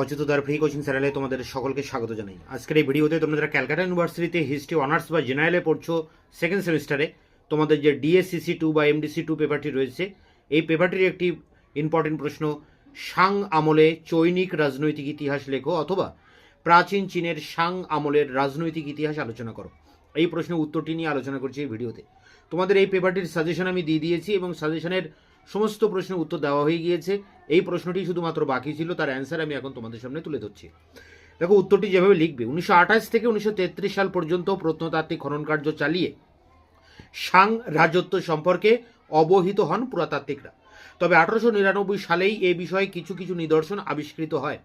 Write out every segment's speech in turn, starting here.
অচ্যুতদার free coaching চ্যানেলে তোমাদের সকলকে স্বাগত জানাই। আজকের এই ভিডিওতে তোমরা যারা ক্যালকাটা ইউনিভার্সিটিতে হিস্ট্রি, অনার্স বা জেনারেলে পড়ছো সেকেন্ড সেমিস্টারে তোমাদের যে ডিএসসিসি টু বা এমডিসি টু পেপারটি রয়েছে, এই পেপারটির একটি ইম্পর্টেন্ট প্রশ্ন। সাং আমলে চৈনিক রাজনৈতিক ইতিহাস লেখো অথবা প্রাচীন চীনের সাং আমলের রাজনৈতিক ইতিহাস আলোচনা করো। এই প্রশ্নের উত্তরটি নিয়ে আলোচনা করছি এই ভিডিওতে। তোমাদের এই পেপারটির সাজেশন আমি দিয়ে দিয়েছি এবং সাজেশনের সমস্ত প্রশ্নের উত্তর দেওয়া হয়ে গিয়েছে। এই প্রশ্নটি শুধুমাত্র বাকি ছিল, তার অ্যান্সার আমি এখন তোমাদের সামনে তুলে ধরছি। দেখো, উত্তরটি যেভাবে লিখবে, উনিশশো আঠাশ থেকে উনিশশো তেত্রিশ সাল পর্যন্ত প্রত্নতাত্ত্বিক খনন কার্য চালিয়ে সাং রাজত্ব সম্পর্কে অবহিত হন পুরাতাত্ত্বিকরা। তবে আঠারোশো নিরানব্বই সালেই এ বিষয়ে কিছু কিছু নিদর্শন আবিষ্কৃত হয়।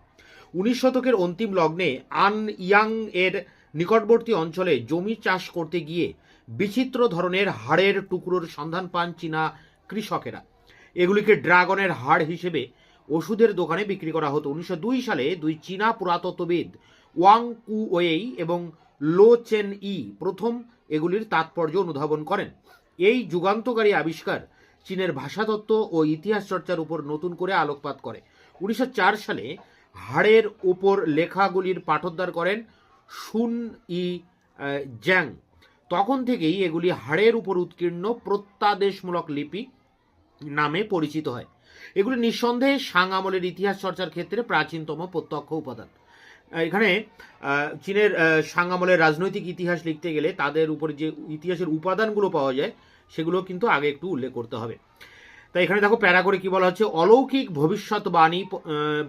উনিশ শতকের অন্তিম লগ্নে আন ইয়াং এর নিকটবর্তী অঞ্চলে জমি চাষ করতে গিয়ে বিচিত্র ধরনের হাড়ের টুকরোর সন্ধান পান চীনা কৃষকেরা। এগুলিকে ড্রাগনের হাড় হিসেবে ওষুধের দোকানে বিক্রি করা হতো। উনিশশো দুই সালে দুই চীনা পুরাতত্ত্ববিদ ওয়াং কু ওয়েই এবং লো চেন ই প্রথম এগুলির তাৎপর্য অনুধাবন করেন। এই যুগান্তকারী আবিষ্কার চীনের ভাষাতত্ত্ব ও ইতিহাস চর্চার উপর নতুন করে আলোকপাত করে। উনিশশো চার সালে হাড়ের উপর লেখাগুলির পাঠোদ্ধার করেন শুন ই জ্যাং। তখন থেকেই এগুলি হাড়ের উপর উৎকীর্ণ প্রত্যাদেশমূলক লিপি নামে পরিচিত হয়। এগুলি নিঃসন্দেহে সাং আমলের ইতিহাস চর্চার ক্ষেত্রে প্রাচীনতম প্রত্যক্ষ উপাদান। এখানে চীনের সাং আমলের রাজনৈতিক ইতিহাস লিখতে গেলে তাদের উপরে যে ইতিহাসের উপাদানগুলো পাওয়া যায়, সেগুলো কিন্তু আগে একটু উল্লেখ করতে হবে। তাই এখানে দেখো, প্যারা করে কি বলা হচ্ছে, অলৌকিক ভবিষ্যৎবাণী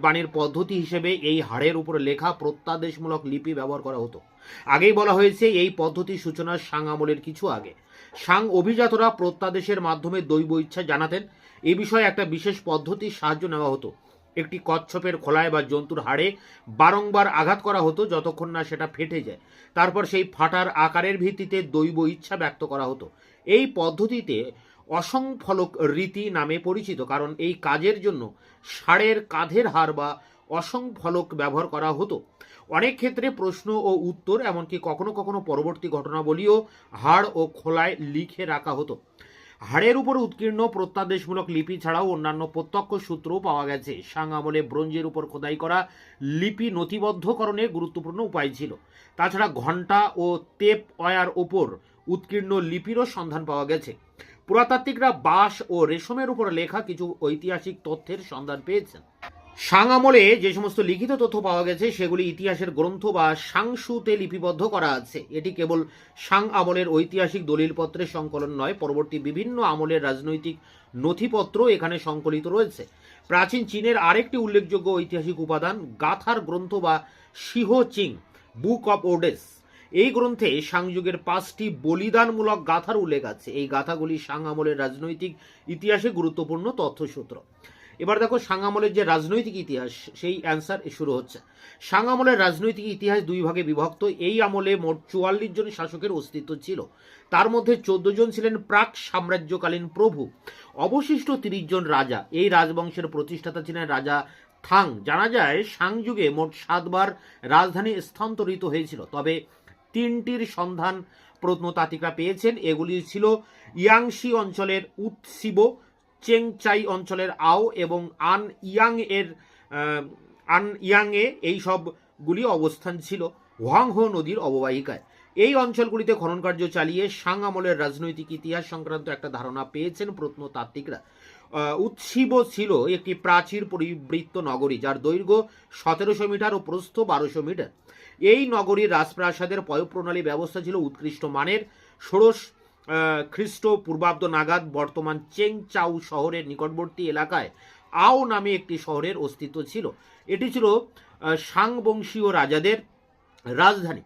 বাণীর পদ্ধতি হিসেবে এই হাড়ের উপরে লেখা প্রত্যাদেশমূলক লিপি ব্যবহার করা হতো। আগেই বলা হয়েছে এই পদ্ধতির সূচনা সাং আমলের কিছু আগে। সাং অভিজাতরা প্রত্যাদেশের মাধ্যমে দৈব ইচ্ছা জানাতেন। এ বিষয়ে একটা বিশেষ পদ্ধতির সাহায্য নেওয়া হতো। একটি কচ্ছপের খোলায় বা জন্তুর হাড়ে বারংবার আঘাত করা হতো যতক্ষণ না সেটা ফেটে যায়। তারপর সেই ফাটার আকারের ভিত্তিতে দৈব ইচ্ছা ব্যক্ত করা হতো। এই পদ্ধতিতে অসংফলক রীতি নামে পরিচিত, কারণ এই কাজের জন্য ষাঁড়ের কাঁধের হাড় বা অসংফলক ব্যবহার করা হতো। অনেক ক্ষেত্রে প্রশ্ন ও উত্তর, এমনকি কখনো কখনো পরবর্তী ঘটনাবলীও হাড় ও খোলায় লিখে রাখা হতো। হাড়ের উপর উৎকীর্ণ প্রত্যাদেশমূলক লিপি ছাড়াও অন্যান্য প্রত্যক্ষ সূত্রও পাওয়া গেছে। সাং আমলে ব্রোঞ্জের উপর খোদাই করা লিপি নথিবদ্ধকরণের গুরুত্বপূর্ণ উপায় ছিল। তাছাড়া ঘণ্টা ও তেপ অয়ার ওপর উৎকীর্ণ লিপিরও সন্ধান পাওয়া গেছে। পুরাতাত্ত্বিকরা বাঁশ ও রেশমের উপর লেখা কিছু ঐতিহাসিক তথ্যের সন্ধান পেয়েছেন। সাং আমলে যে সমস্ত লিখিত তথ্য পাওয়া গেছে, সেগুলি ইতিহাসের গ্রন্থ বা সাংসুতে লিপিবদ্ধ করা আছে। এটি কেবল সাং আমলের ঐতিহাসিক দলিলপত্রের সংকলন নয়, পরবর্তী বিভিন্ন আমলের রাজনৈতিক নথিপত্র এখানে সংকলিত রয়েছে। প্রাচীন চীনের আরেকটি উল্লেখযোগ্য ঐতিহাসিক উপাদান, গাথার গ্রন্থ বা সিহো চিং, বুক অব ওডেস। এই গ্রন্থে সাংযুগের পাঁচটি বলিদানমূলক গাথার উল্লেখ আছে। এই গাথাগুলি সাং আমলের রাজনৈতিক ইতিহাসে গুরুত্বপূর্ণ তথ্যসূত্র। এবার দেখো সাং আমলের যে রাজনৈতিক ইতিহাস, সেই অ্যান্সার শুরু হচ্ছে। সাং আমলের রাজনৈতিক ইতিহাস দুই ভাগে বিভক্ত। এই আমলে মোট চুয়াল্লিশ জন শাসকের অস্তিত্ব ছিল। তার মধ্যে চোদ্দ জন ছিলেন প্রাক সাম্রাজ্যকালীন প্রভু। অবশিষ্ট তিরিশ জন রাজা। এই রাজবংশের প্রতিষ্ঠাতা ছিলেন রাজা থাং। জানা যায়, সাং যুগে মোট সাতবার রাজধানী স্থানান্তরিত হয়েছিল। তবে তিনটির সন্ধান প্রত্নতাত্ত্বিকরা পেয়েছেন। এগুলি ছিল ইয়াংশি অঞ্চলের উৎসিব চেংচাই অঞ্চলের আও এবং আন ইয়াং এর আন ইয়াংয়ে এই সবগুলি অবস্থান ছিল হোয়াংহো নদীর অববাহিকায়। এই অঞ্চলগুলিতে খনন কার্য চালিয়ে সাং আমলের রাজনৈতিক ইতিহাস সংক্রান্ত একটা ধারণা পেয়েছেন প্রত্নতাত্ত্বিকরা। উৎসিব ছিল একটি প্রাচীর পরিবৃত্ত নগরী যার দৈর্ঘ্য সতেরোশো মিটার ও প্রস্থ বারোশো মিটার। এই নগরীর রাজপ্রাসাদের পয়ঃপ্রণালী ব্যবস্থা ছিল উৎকৃষ্ট মানের, ষোড়শ খ্রিস্ট পূর্বাব্দ নাগাদ বর্তমান চেং চাউ শহরের নিকটবর্তী এলাকায় আও নামে একটি শহরের অস্তিত্ব ছিল। এটি ছিল আহ, সাং বংশীয় রাজাদের রাজধানী।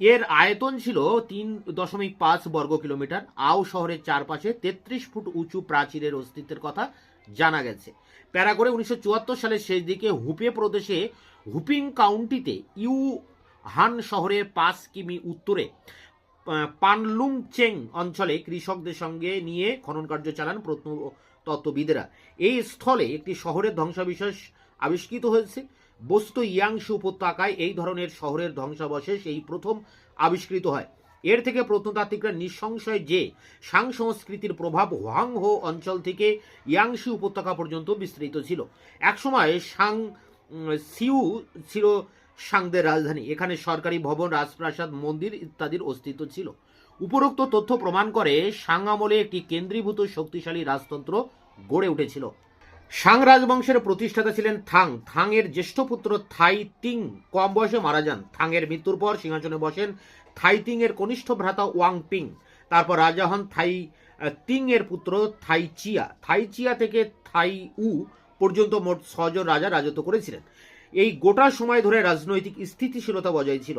এর আয়তন ছিল তিন দশমিক পাঁচ বর্গ কিলোমিটার। আও শহরের চারপাশে তেত্রিশ ফুট উঁচু প্রাচীরের অস্তিত্বের কথা জানা গেছে। প্যারা করে উনিশশো চুয়াত্তর সালের শেষ দিকে হুপে প্রদেশে হুপিং কাউন্টিতে ইউ হান শহরের পাঁচ কিমি উত্তরে আহ, পানলুং চেং অঞ্চলে কৃষকদের সঙ্গে নিয়ে খনন কার্য চালান প্রত্নতত্ত্ববিদেরা। এই স্থলে একটি শহরের ধ্বংসাবিশেষ আবিষ্কৃত হয়েছে। বস্তু ইয়াংশু উপত্যকায় এই ধরনের শহরের ধ্বংসাবশেষ এই প্রথম আবিষ্কৃত হয়। এর থেকে প্রত্নতাত্ত্বিকরা নিঃসংশয় যে সাং সংস্কৃতির প্রভাব হোয়াংহো অঞ্চল থেকে ইয়াংশি উপত্যকা পর্যন্ত বিস্তৃত ছিল। একসময় সাং সিউ ছিল সাংদের রাজধানী। এখানে সরকারি ভবন, রাজপ্রাসাদ, মন্দির ইত্যাদির অস্তিত্ব ছিল। উপরোক্ত তথ্য প্রমাণ করে সাং আমলে একটি কেন্দ্রীভূত শক্তিশালী রাজতন্ত্র গড়ে উঠেছিল। সাং রাজবংশের প্রতিষ্ঠাতা ছিলেন থাং। থাং এর জ্যেষ্ঠ পুত্র থাই তিং কম বয়সে মারা যান। থাং এর মৃত্যুর পর সিংহাসনে বসেন থাই তিং এর কনিষ্ঠ ভ্রাতা ওয়াং পিং। তারপর রাজা হন থাই তিং এর পুত্র থাই চিয়া। থাই চিয়া থেকে থাই উ পর্যন্ত মোট ছজন রাজা রাজত্ব করেছিলেন। এই গোটা সময় ধরে রাজনৈতিক স্থিতিশীলতা বজায় ছিল।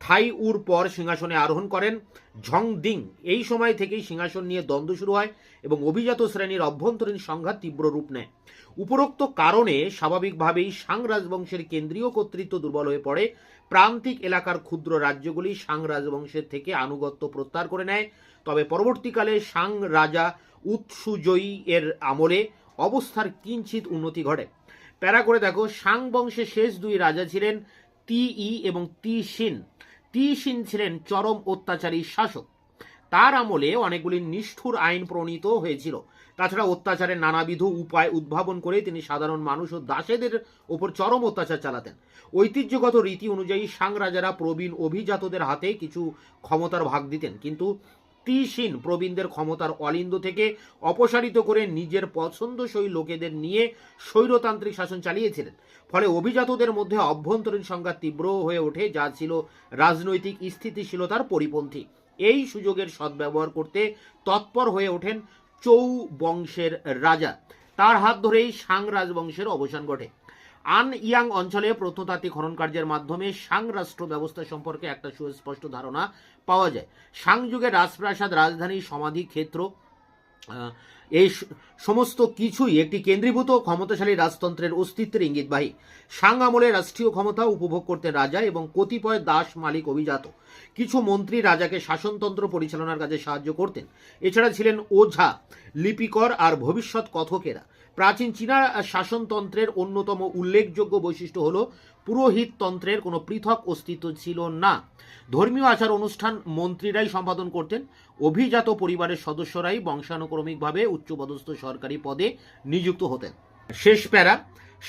থাই উর পর সিংহাসনে আরোহণ করেন ঝং দিং এই সময় থেকেই সিংহাসন নিয়ে দ্বন্দ্ব শুরু হয় এবং অভিজাত শ্রেণির অভ্যন্তরীণ সংঘাত তীব্র রূপ নেয়। উপরোক্ত কারণে স্বাভাবিকভাবেই সাং রাজবংশের কেন্দ্রীয় কর্তৃত্ব দুর্বল হয়ে পড়ে। প্রান্তিক এলাকার ক্ষুদ্র রাজ্যগুলি সাং রাজবংশের থেকে আনুগত্য প্রত্যাহার করে নেয়। তবে পরবর্তীকালে সাং রাজা উৎসুজয়ী এর আমলে অবস্থার কিঞ্চিত উন্নতি ঘটে। প্যারা করে দেখো সাং বংশের শেষ দুই রাজা ছিলেন তি ই এবং তি শিন তি শিন ছিলেন চরম অত্যাচারী শাসক। তার আমলে অনেকগুলি নিষ্ঠুর আইন প্রণীত হয়েছিল। তাছাড়া অত্যাচারের নানাবিধ উপায় উদ্ভাবন করে তিনি সাধারণ মানুষ ও দাসেদের ওপর চরম অত্যাচার চালাতেন। ঐতিহ্যগত রীতি অনুযায়ী সাং রাজারা প্রবীণ অভিজাতদের হাতে কিছু ক্ষমতার ভাগ দিতেন। কিন্তু তিসিন প্রবীণদের ক্ষমতার অলিন্দ থেকে অপসারিত করে নিজের পছন্দসই লোকেদের নিয়ে স্বৈরতান্ত্রিক শাসন চালিয়েছিলেন। ফলে অভিজাতদের মধ্যে অভ্যন্তরীণ সংঘাত তীব্র হয়ে ওঠে, যা ছিল রাজনৈতিক স্থিতিশীলতার পরিপন্থী। এই সুযোগের সদ্ব্যবহার করতে তৎপর হয়ে ওঠেন চৌ বংশের রাজা। তার হাত ধরেই সাং রাজবংশের অবসান ঘটে। আন ইয়াং অঞ্চলে প্রত্নতাত্ত্বিক খনন কার্যের মাধ্যমে সাং রাষ্ট্র ব্যবস্থা সম্পর্কে একটা সুস্পষ্ট ধারণা পাওয়া যায়। সাং যুগে রাজপ্রাসাদ, রাজধানী সমাধি ক্ষেত্র এই সমস্ত কিছুই একটি কেন্দ্রীভূত ক্ষমতাশালী রাজতন্ত্রের অস্তিত্বের ইঙ্গিতবাহী সাং আমলে রাষ্ট্রীয় ক্ষমতা উপভোগ করতে রাজা এবং কতিপয় দাস মালিক অভিজাত। কিছু মন্ত্রী রাজাকে শাসনতন্ত্র পরিচালনার কাজে সাহায্য করতেন। এছাড়া ছিলেন ওঝা, লিপিকর আর ভবিষ্যৎ কথকেরা। প্রাচীন চীনা শাসনতন্ত্রের অন্যতম উল্লেখযোগ্য বৈশিষ্ট্য হল পুরোহিত তন্ত্রের কোনো পৃথক অস্তিত্ব ছিল না। ধর্মীয় আচার অনুষ্ঠান মন্ত্রীরাই সম্পাদন করতেন, অভিজাত পরিবারের সদস্যরাই বংশানুক্রমিকভাবে উচ্চপদস্থ সরকারি পদে নিযুক্ত হতেন। শেষ প্যারা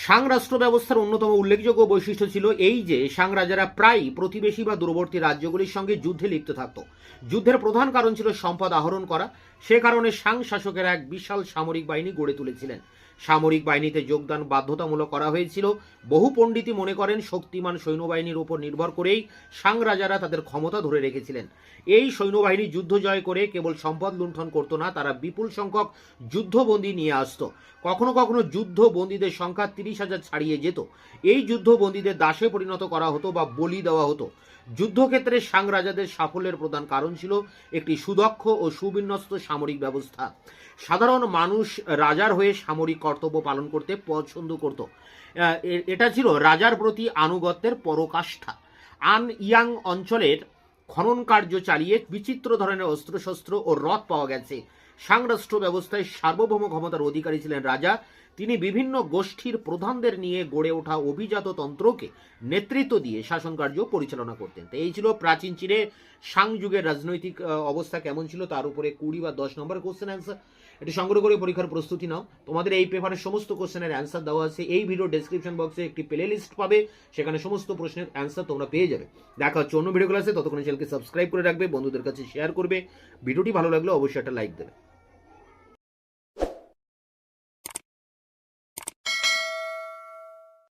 সাং রাষ্ট্র ব্যবস্থার অন্যতম উল্লেখযোগ্য বৈশিষ্ট্য ছিল এই যে সাং রাজারা প্রায়ই প্রতিবেশী বা দূরবর্তী রাজ্যগুলির সঙ্গে যুদ্ধে লিপ্ত থাকত। যুদ্ধের প্রধান কারণ ছিল সম্পদ আহরণ করা। সে কারণে সাং শাসকেরা এক বিশাল সামরিক বাহিনী গড়ে তুলেছিলেন। সামরিক বাহিনীতে যোগদান বাধ্যতামূলক করা হয়েছিল। বহু পণ্ডিতই মনে করেন, শক্তিমান সৈন্যবাহিনীর উপর নির্ভর করেই সাং রাজারা তাদের ক্ষমতা ধরে রেখেছিলেন। এই সৈন্যবাহিনী যুদ্ধ জয় করে কেবল সম্পদ লুণ্ঠন করত না, তারা বিপুল সংখ্যক যুদ্ধবন্দী নিয়ে আসতো। কখনো কখনো যুদ্ধবন্দীদের সংখ্যা তিরিশ হাজার ছাড়িয়ে যেত। এই যুদ্ধবন্দীদের দাসে পরিণত করা হতো বা বলি দেওয়া হতো। যুদ্ধক্ষেত্রে সাং রাজাদের সাফল্যের প্রধান কারণ ছিল একটি সুদক্ষ ও সুবিন্যস্ত সামরিক ব্যবস্থা। সাধারণ মানুষ রাজার হয়ে সামরিক কর্তব্য পালন করতে পছন্দ করত। এটা ছিল রাজার প্রতি আনুগত্যের পরকাষ্ঠা। আন ইয়াং অঞ্চলের খনন কার্য চালিয়ে বিচিত্র ধরনের অস্ত্রশস্ত্র ও রথ পাওয়া গেছে। সাংরাষ্ট্র ব্যবস্থায় সার্বভৌম ক্ষমতার অধিকারী ছিলেন রাজা। তিনি বিভিন্ন গোষ্ঠীর প্রধানদের নিয়ে গড়ে ওঠা অভিজাত তন্ত্রকে নেতৃত্ব দিয়ে শাসন কার্য পরিচালনা করতেন। তো এই ছিল প্রাচীন চীনে সাং যুগের রাজনৈতিক অবস্থা কেমন ছিল, তার উপরে কুড়ি বা দশ নম্বর কোশ্চেন অ্যান্সার এটি সংগ্রহ করে পরীক্ষার প্রস্তুতি নাও। তোমাদের এই পেপারের সমস্ত কোশ্চেনের অ্যান্সার দেওয়া আছে। এই ভিডিও ডেসক্রিপশন বক্সে একটি প্লে লিস্ট পাবে। সেখানে সমস্ত প্রশ্নের অ্যান্সার তোমরা পেয়ে যাবে। দেখা হচ্ছে অন্য ভিডিও ক্লাসে ততক্ষণ চ্যানেলকে সাবস্ক্রাইব করে রাখবে, বন্ধুদের কাছে শেয়ার করবে। ভিডিওটি ভালো লাগলে অবশ্যই একটা লাইক দেবে।